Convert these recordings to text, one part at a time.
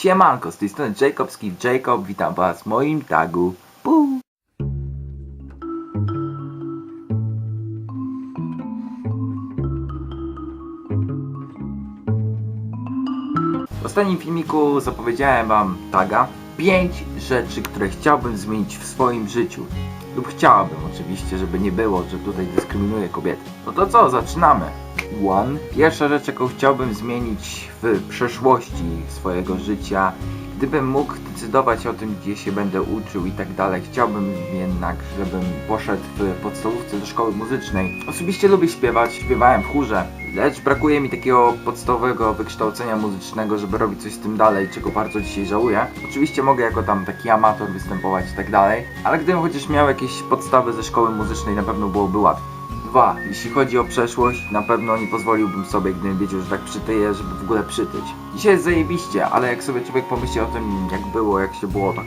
Siemanko, z tej strony Jacobski Jacob, witam was w moim tagu. Puu. W ostatnim filmiku zapowiedziałem wam taga 5 rzeczy, które chciałbym zmienić w swoim życiu. Lub chciałabym oczywiście, żeby nie było, że tutaj dyskryminuję kobiety. No to co, zaczynamy. One. Pierwsza rzecz, jaką chciałbym zmienić w przeszłości swojego życia, gdybym mógł decydować o tym, gdzie się będę uczył i tak dalej, chciałbym jednak, żebym poszedł w podstawówce do szkoły muzycznej. Osobiście lubię śpiewać, śpiewałem w chórze, lecz brakuje mi takiego podstawowego wykształcenia muzycznego, żeby robić coś z tym dalej, czego bardzo dzisiaj żałuję. Oczywiście mogę jako tam taki amator występować i tak dalej, ale gdybym chociaż miał jakieś podstawy ze szkoły muzycznej, na pewno byłoby łatwiej. Dwa, jeśli chodzi o przeszłość, na pewno nie pozwoliłbym sobie, gdybym wiedział, że tak przytyję, żeby w ogóle przytyć. Dzisiaj jest zajebiście, ale jak sobie człowiek pomyśli o tym, jak było, jak się było, tak...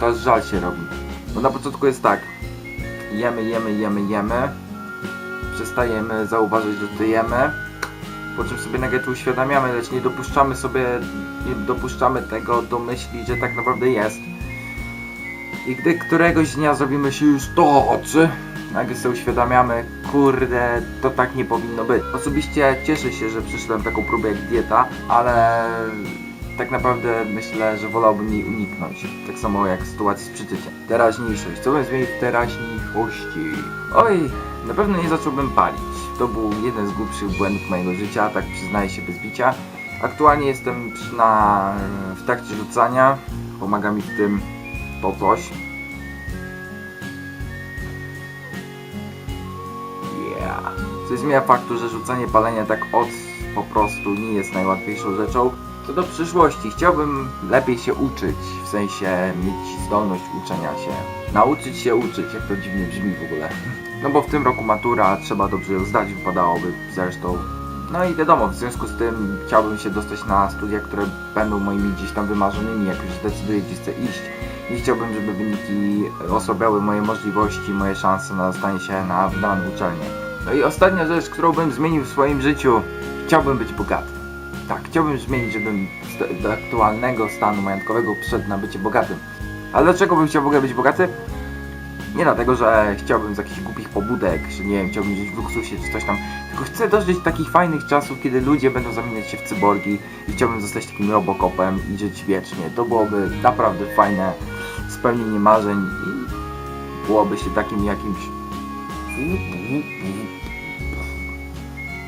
To aż żal się robi. Bo na początku jest tak. Jemy, jemy, jemy, jemy. Przestajemy zauważyć, że tyjemy po czym sobie nagle to uświadamiamy, lecz nie dopuszczamy sobie, nie dopuszczamy tego do myśli, że tak naprawdę jest. I gdy któregoś dnia zrobimy się już to oczy, nagle sobie uświadamiamy, kurde, to tak nie powinno być. Osobiście cieszę się, że przyszedłem taką próbę jak dieta, ale tak naprawdę myślę, że wolałbym jej uniknąć. Tak samo jak sytuacji z przytyciem. Teraźniejszość. Co bym zmienił w teraźniejszości? Oj, na pewno nie zacząłbym palić. To był jeden z głupszych błędów mojego życia, tak przyznaję się bez bicia. Aktualnie jestem na, w trakcie rzucania. Pomaga mi w tym to coś. Yeah. Co zmienia faktu, że rzucanie palenia tak od po prostu nie jest najłatwiejszą rzeczą. Co do przyszłości, chciałbym lepiej się uczyć, w sensie mieć zdolność uczenia się. Nauczyć się uczyć, jak to dziwnie brzmi w ogóle. No bo w tym roku matura, trzeba dobrze ją zdać, wypadałoby zresztą. No i wiadomo, w związku z tym chciałbym się dostać na studia, które będą moimi gdzieś tam wymarzonymi, jak już zdecyduję, gdzie chcę iść. Nie chciałbym, żeby wyniki osłabiały moje możliwości, moje szanse na dostanie się na wydaną uczelnię. No i ostatnia rzecz, którą bym zmienił w swoim życiu, chciałbym być bogaty. Tak, chciałbym zmienić, żebym do aktualnego stanu majątkowego przyszedł na bycie bogatym. Ale dlaczego bym chciał w ogóle być bogaty? Nie dlatego, że chciałbym z jakichś głupich pobudek, że nie wiem, chciałbym żyć w luksusie czy coś tam, tylko chcę dożyć takich fajnych czasów, kiedy ludzie będą zamieniać się w cyborgi i chciałbym zostać takim robokopem i żyć wiecznie. To byłoby naprawdę fajne spełnienie marzeń i byłoby się takim jakimś...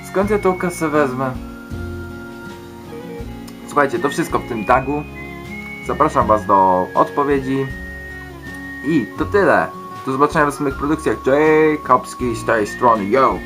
Skąd ja tą kasę wezmę? Słuchajcie, to wszystko w tym tagu. Zapraszam Was do odpowiedzi. I to tyle. Do zobaczenia w następnych produkcjach. Jacobski, stay strong, yo!